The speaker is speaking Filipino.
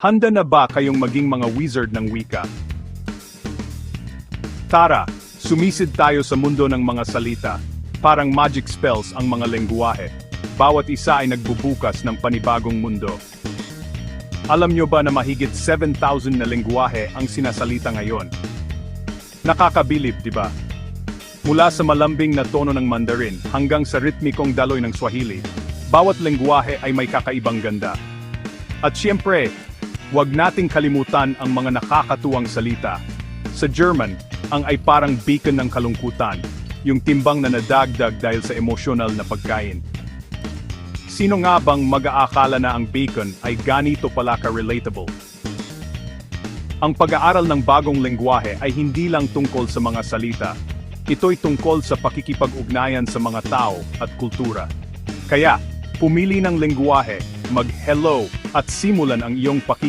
Handa na ba kayong maging mga wizard ng wika? Tara, sumisid tayo sa mundo ng mga salita. Parang magic spells ang mga lengguwahe. Bawat isa ay nagbubukas ng panibagong mundo. Alam nyo ba na mahigit 7,000 na lengguwahe ang sinasalita ngayon? Nakakabilib, di ba? Mula sa malambing na tono ng Mandarin hanggang sa ritmikong daloy ng Swahili, bawat lengguwahe ay may kakaibang ganda. At siyempre, huwag nating kalimutan ang mga nakakatuwang salita. Sa German, ang ay parang beacon ng kalungkutan, yung timbang na nadagdag dahil sa emosyonal na pagkain. Sino nga bang mag-aakala na ang bacon ay ganito pala ka-relatable? Ang pag-aaral ng bagong lengguwahe ay hindi lang tungkol sa mga salita. Ito'y tungkol sa pakikipag-ugnayan sa mga tao at kultura. Kaya, pumili ng lengguwahe, mag-hello at simulan ang iyong pakikipag